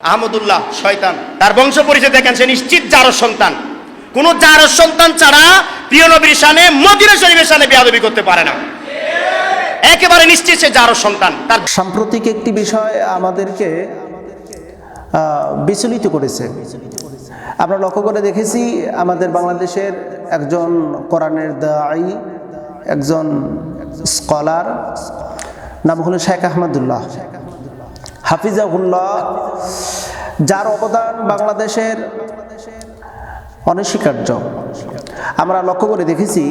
আহমদুল্লাহ, শয়তান। তার বংশ পরিচয় দেখেন, সে নিশ্চিত জারস সন্তান। কোন জারো সন্তান ছাড়া প্রিয় নবীর শানে, মদিনা শরীফের শানে বেয়াদবি করতে পারে না। একেবারে নিশ্চিত সে জারস সন্তান। তার সাম্প্রতিক একটি বিষয় আমাদেরকে বিচলিত করেছে। আমরা লক্ষ্য করে দেখেছি, আমাদের বাংলাদেশের একজন কোরআনের দায়ী, একজন স্কলার, নাম হলো শেখ আহমদুল্লাহ। হাফিজাহুল্লাহ, যার অবদান বাংলাদেশের অনস্বীকার্য। আমরা লক্ষ্য করে দেখেছি,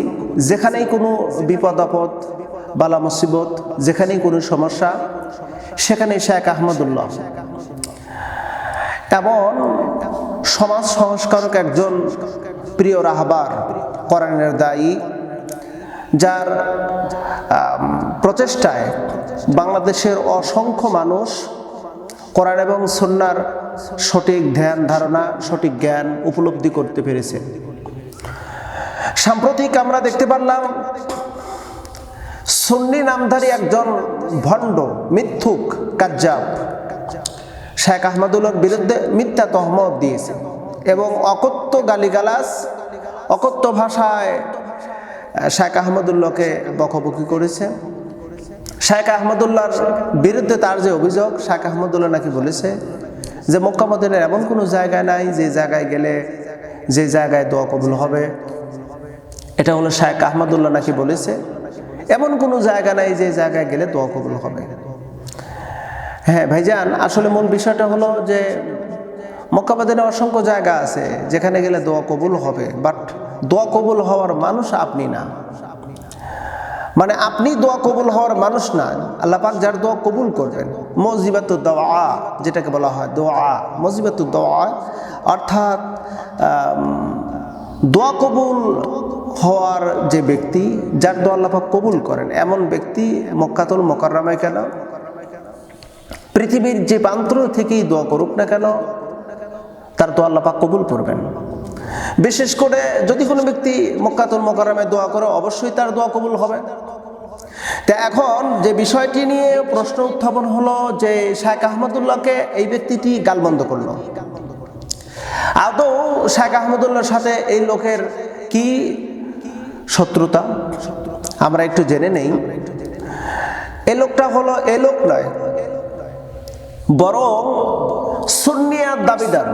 যেখানেই কোনো বিপদ আপদ, বালা মুসিবত, যেখানেই কোনো সমস্যা, সেখানে শেখ আহমদুল্লাহ। এমন সমাজ সংস্কারক একজন প্রিয় রাহবার, কোরআনের দায়ী, যার প্রচেষ্টায় বাংলাদেশের অসংখ্য মানুষ কোরআন এবং সন্ন্যার সঠিক ধ্যান ধারণা, সঠিক জ্ঞান উপলব্ধি করতে পেরেছে। সাম্প্রতিক আমরা দেখতে পারলাম, সুন্নি নামধারী একজন ভণ্ড, মিথ্যুক, কাজ্জাব। শেখ আহমদুল্লার বিরুদ্ধে মিথ্যা তহমত দিয়েছে এবং অকথ্য গালিগালাস অকথ্য ভাষায় শেখ আহমদুল্লাহকে বকবকি করেছে। শেখ আহমদুল্লাহর বিরুদ্ধে তার যে অভিযোগ, শেখ আহমদুল্লাহ নাকি বলেছে যে মক্কা মদিনের এমন কোনো জায়গা নাই যে জায়গায় গেলে, যে জায়গায় দোয়া কবুল হবে। এটা হলো শেখ আহমদুল্লাহ নাকি বলেছে, এমন কোনো জায়গা নাই যে জায়গায় গেলে দোয়া কবুল হবে। হ্যাঁ ভাইজান, আসলে মূল বিষয়টা হলো যে মক্কাবাদিনে অসংখ্য জায়গা আছে যেখানে গেলে দোয়া কবুল হবে, বাট দোয়া কবুল হওয়ার মানুষ আপনি না। মানে আপনি দোয়া কবুল হওয়ার মানুষ না। আল্লাহ পাক যার দোয়া কবুল করবেন, মজিবাতু দোয়া, যেটাকে বলা হয় দোয়া, মজিবাতু দোয়া, অর্থাৎ দোয়া কবুল হওয়ার যে ব্যক্তি, যার দোয়া আল্লাহ পাক কবুল করেন, এমন ব্যক্তি মক্কাতুল মোকাররামায় কেন? পৃথিবীর যে প্রান্ত থেকেই দোয়া করুক না কেন, তার দোয়া আল্লাহ পাক কবুল করবেন। বিশেষ করে যদি কোনো ব্যক্তি মক্কাতুল মোকাররামে দোয়া করে, অবশ্যই তার দোয়া কবুল হবে। তা এখন যে বিষয়টি নিয়ে প্রশ্ন উত্থাপন হলো যে শেখ আহমদুল্লাহকে এই ব্যক্তিটি গালবন্ধ করল। আদৌ শেখ আহমদুল্লাহর সাথে এই লোকের কি শত্রুতা? আমরা একটু জেনে নেই। এ লোকটা হলো, এ লোক নয়, বরং সুন্নিয়ার দাবিদার।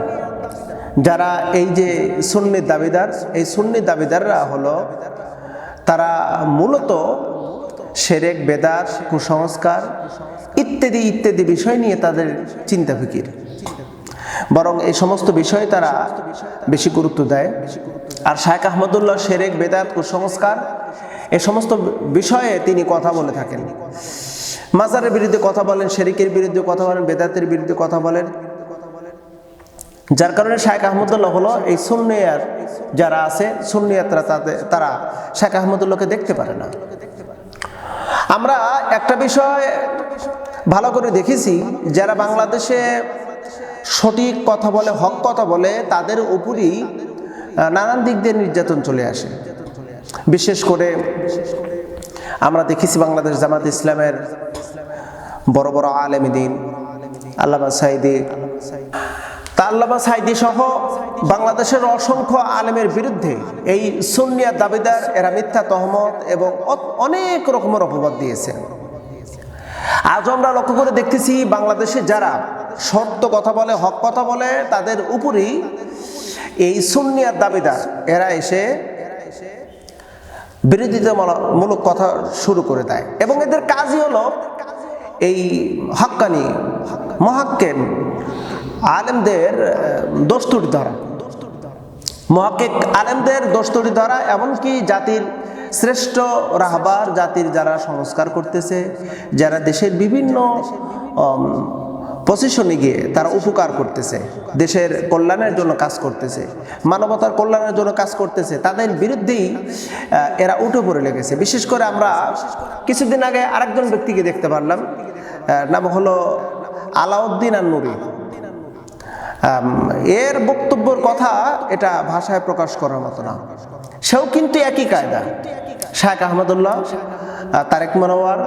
যারা এই যে সুন্নির দাবিদার, এই সুন্নির দাবিদাররা হলো তারা মূলত সেরেক, বেদাত, কুসংস্কার ইত্যাদি ইত্যাদি বিষয় নিয়ে তাদের চিন্তা ফিকির। বরং এই সমস্ত বিষয়ে তারা বেশি গুরুত্ব দেয়। আর শায়েখ আহমদুল্লাহ সেরেক, বেদাত, কুসংস্কার এ সমস্ত বিষয়ে তিনি কথা বলে থাকেন। মাজারের বিরুদ্ধে কথা বলেন শেরিকের বিরুদ্ধে কথা বলেন, বেদাতের বিরুদ্ধে কথা বলেন যার কারণে শায়েখ আহমদুল্লাহ হলো এই সুন্নিয়ার যারা আছে, সুন্নিয়াতরা তাদের তারা শায়েখ আহমদুল্লাহকে দেখতে পারে না। আমরা একটা বিষয় ভালো করে দেখেছি, যারা বাংলাদেশে সঠিক কথা বলে, হক কথা বলে, তাদের উপরই নানান দিক দিয়ে নির্যাতন চলে আসে। বিশেষ করে আমরা দেখেছি বাংলাদেশ জামাত ইসলামের বড় বড় আলেম দিন, আল্লামা সাইদি তা আল্লামা সাইদি সহ বাংলাদেশের অসংখ্য আলেমের বিরুদ্ধে এই সুন্নিয়া দাবিদার, এরা মিথ্যা তহমত এবং অনেক রকমের অপবাদ দিয়েছে। আজ আমরা লক্ষ্য করে দেখতেছি বাংলাদেশে যারা সত্য কথা বলে, হক কথা বলে, তাদের উপরই এই সুন্নিয়ার দাবিদার, এরা এসে বিরোধিতামূলক কথা শুরু করে দেয় এবং এদের কাজই হলো এই হক্কানি মহাক্কেম আলেমদের দস্তুরি ধরা। মহাক্কিক আলেমদের দস্তুরি ধরা এমনকি জাতির শ্রেষ্ঠ রাহবার জাতির যারা সংস্কার করতেছে, যারা দেশের বিভিন্ন পজিশনে গিয়ে তারা উপকার করতেছে, দেশের কল্যাণের জন্য কাজ করতেছে, মানবতার কল্যাণের জন্য কাজ করতেছে, তাদের বিরুদ্ধেই এরা উঠে পড়ে লেগেছে। বিশেষ করে আমরা কিছুদিন আগে আরেকজন ব্যক্তিকে দেখতে পারলাম নাম হলো আলাউদ্দিন আর নুরি এর বক্তব্যর কথা এটা ভাষায় প্রকাশ করার মতো না। সেও কিন্তু একই কায়দা। শাহ আহমদুল্লাহ আহ, তারেক মনোয়ার